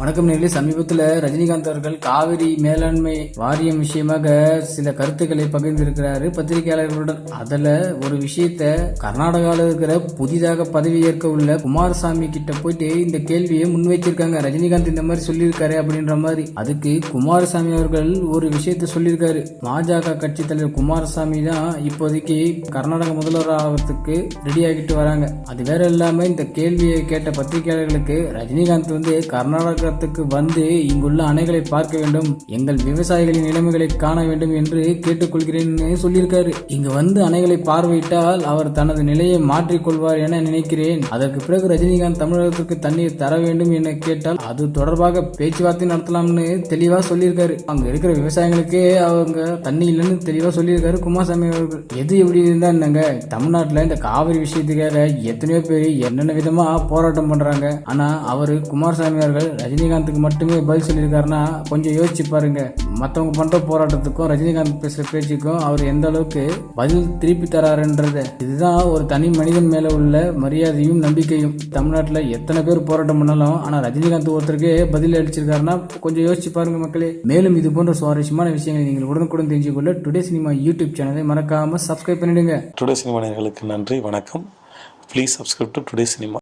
வணக்கம் நேர்களே. சமீபத்தில் ரஜினிகாந்த் அவர்கள் காவிரி மேலாண்மை வாரியம் விஷயமாக சில கருத்துக்களை பகிர்ந்திருக்கிறாரு. பத்திரிகையாளர்களுடன் அதில் ஒரு விஷயத்த கர்நாடகாவில் இருக்கிற புதிதாக பதவியேற்க உள்ள குமாரசாமி கிட்ட போயிட்டு இந்த கேள்வியை முன்வைச்சிருக்காங்க. ரஜினிகாந்த் இந்த மாதிரி சொல்லியிருக்காரு அப்படின்ற மாதிரி. அதுக்கு குமாரசாமி அவர்கள் ஒரு விஷயத்த சொல்லியிருக்காரு. பாஜக கட்சி தலைவர் குமாரசாமி தான் இப்போதைக்கு கர்நாடக முதல்வர் ஆகிறதுக்கு ரெடி ஆகிட்டு வராங்க. அது வேற இல்லாமல் இந்த கேள்வியை கேட்ட பத்திரிகையாளர்களுக்கு ரஜினிகாந்த் வந்து கர்நாடகத்துக்கு வந்து இங்குள்ள அணைகளை பார்க்க வேண்டும். எங்கள் விவசாயிகளின் நிலைமைகளை காண வேண்டும் என்று கேட்டுக்கொள்கிறேன் சொல்லியிருக்காரு. இங்கு வந்து அணைகளை பார்வையிட்டால் அவர் தனது நிலையை மாற்றிக் கொள்வார் என நினைக்கிறேன். அதற்கு பிறகு ரஜினிகாந்த் தமிழகத்திற்கு தண்ணீர் தர வேண்டும் என கேட்டால் அது தொடர்பாக பேச்சுவார்த்தை நடத்தலாம்னு தெளிவா சொல்லியிருக்காரு. அங்க இருக்கிற விவசாயிகளுக்கே அவங்க தண்ணி இல்லைன்னு தெளிவா சொல்லியிருக்காரு குமாரசாமி அவர்கள். எது எப்படி இருந்தா என்னங்க? தமிழ்நாட்டுல இந்த காவிரி விஷயத்துக்காக எத்தனையோ பேர் என்னென்ன விதமா போராட்டம் பண்றாங்க. ஆனா அவரு குமாரசாமி அவர்கள் ரஜினிகாந்துக்கு மட்டுமே பதில் சொல்லியிருக்காருன்னா கொஞ்சம் யோசிச்சு பாருங்க. மற்றவங்க பண்ற போராட்டத்துக்கும் ரஜினிகாந்த் பேசுற பேச்சுக்கும் அவர் எந்த அளவுக்கு பதில் திருப்பி தராருன்றது. இதுதான் ஒரு தனி மனிதன் மேல உள்ள மரியாதையும் நம்பிக்கையும். தமிழ்நாட்டில் எத்தனை பேர் போராட்டம் பண்ணாலும் ஆனா ரஜினிகாந்த் ஒருத்தருக்கே பதில் அளிச்சிருக்காருன்னா கொஞ்சம் யோசிச்சு பாருங்க மக்களே. மேலும் இது போன்ற சுவாரஸ்யமான விஷயங்களை நீங்கள் உடனுக்குடன் தெரிஞ்சு கொள்ள டுடே சினிமா யூடியூப் சேனலை மறக்காம சப்ஸ்கிரைப் பண்ணிடுங்க. டுடே சினிமா நன்றி வணக்கம். Please subscribe to today cinema